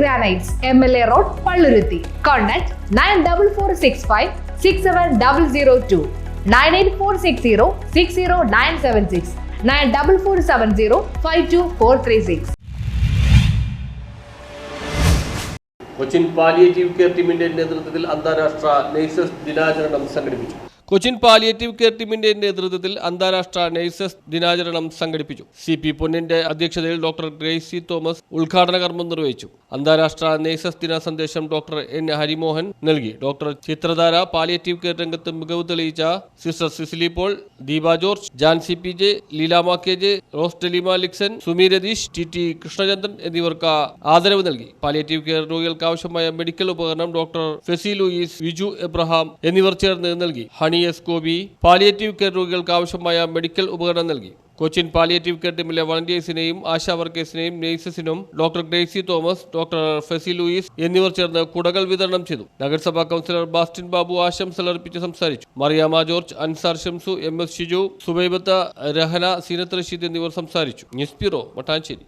Granites M L A road Palluruthy contact nine double four six five six seven double zero two nine eight four six zero six zero nine seven six nine double four seven zero five two four three six Cochin palliative care ടീമിന്റെ നേതൃത്വത്തിൽ അന്താരാഷ്ട്ര nurses ദിനാചരണം സംഘടിപ്പിച്ചു. Cochin palliative care ടീമിന്റെ നേതൃത്വത്തിൽ അന്താരാഷ്ട്ര nurses ദിനാചരണം സംഘടിപ്പിച്ചു. സി പി പൊന്നിന്റെ അധ്യക്ഷതയിൽ ഡോക്ടർ ഗ്രേസി തോമസ് ഉദ്ഘാടന കർമ്മം നിർവഹിച്ചു. അന്താരാഷ്ട്ര നഴ്സസ് ദിന സന്ദേശം ഡോക്ടർ എൻ ഹരിമോഹൻ നൽകി. ഡോക്ടർ ചിത്രധാര പാലിയേറ്റീവ് കെയർ രംഗത്ത് മികവ് തെളിയിച്ച sister Cecily Paul Deepa George Jancy P J Leelamma Rose Telima Lixon Sumi Ratheesh T T Krishnachandran എന്നിവർക്ക് ആദരവ് നൽകി. പാലിയേറ്റീവ് കെയർ രോഗികൾക്ക് ആവശ്യമായ മെഡിക്കൽ ഉപകരണം doctor Fessy Louis Viju Abraham എന്നിവർ ചേർന്ന് നൽകി. Honey S Gopi palliative care രോഗികൾക്ക് ആവശ്യമായ മെഡിക്കൽ ഉപകരണം നൽകി. കൊച്ചിൻ പാലിയേറ്റീവ് കെയർ ടീമിലെ വളണ്ടിയേഴ്സിനെയും ആശാ വർക്കേഴ്സിനെയും നേഴ്സസിനും doctor Gracy Thomas doctor Fessy Louis എന്നിവർ ചേർന്ന് കുടകൾ വിതരണം ചെയ്തു. നഗരസഭാ കൗൺസിലർ ബാസ്റ്റിൻ ബാബു ആശംസകൾ അർപ്പിച്ച് സംസാരിച്ചു. Mariyama George Ansar Shamsu M S Shiju Subaibath Rahana Seenath Rasheed എന്നിവർ സംസാരിച്ചു. News bureau Mattancherry.